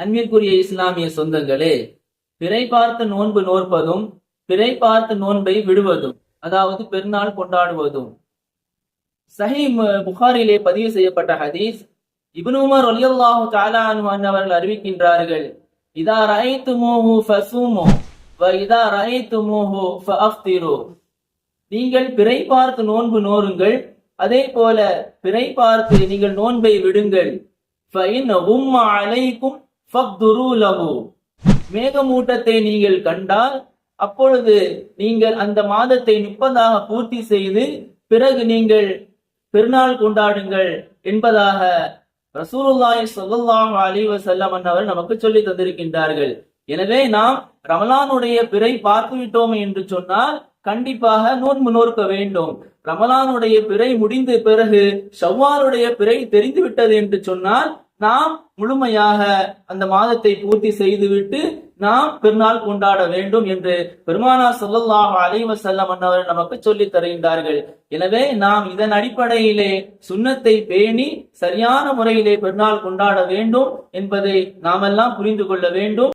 அன்பிற்குரிய இஸ்லாமிய சொந்தங்களே பிறை பார்த்து நோன்பு நோற்பதும் பிறை பார்த்து நோன்பை விடுவதும் அதாவது பெருநாள் கொண்டாடுவதும். சஹி புகாரிலே பதிவு செய்யப்பட்ட ஹதீஸ் இப்னு உமர் ரலியல்லாஹு அவர்கள் அறிவிக்கின்றார்கள் இதா ரஐத்துமூஹு மோஹு வ இதா ரஐத்துமூஹு ஃபஅஃப்திரு. நீங்கள் பிறை பார்த்து நோன்பு நோருங்கள் அதே போல பிறை பார்த்து நீங்கள் நோன்பை விடுங்கள். ஃபைன் உம்மா அலைக்கும் மேகமூட்டத்தை நீங்கள் கண்டால் அப்பொழுது நீங்கள் அந்த மாதத்தை முப்பதாக பூர்த்தி செய்து பிறகு நீங்கள் பெருநாள் கொண்டாடுங்கள் என்பதாக ரசூலுல்லாய் சொல்லாஹ் அலி வசல்லம் அவர் நமக்கு சொல்லி தந்திருக்கின்றார்கள். எனவே நாம் ரமலானுடைய பிறை பார்த்து விட்டோம் என்று சொன்னால் கண்டிப்பாக நோன்பு நோற்க வேண்டும். ரமலானுடைய பிறை முடிந்த பிறகு ஷவ்வாலுடைய பிறை தெரிந்து விட்டது என்று சொன்னால் நாம் முழுமையாக அந்த மாதத்தை பூர்த்தி செய்துவிட்டு நாம் பெருநாள் கொண்டாட வேண்டும் என்று பெருமானா சொல்லல்லாஹ் அலைஹி வஸல்லம் அன்னவர் நமக்கு சொல்லித் தருகின்றார்கள். எனவே நாம் இதன் அடிப்படையிலே சுண்ணத்தை பேணி சரியான முறையிலே பெருநாள் கொண்டாட வேண்டும் என்பதை நாமெல்லாம் புரிந்து கொள்ள வேண்டும்.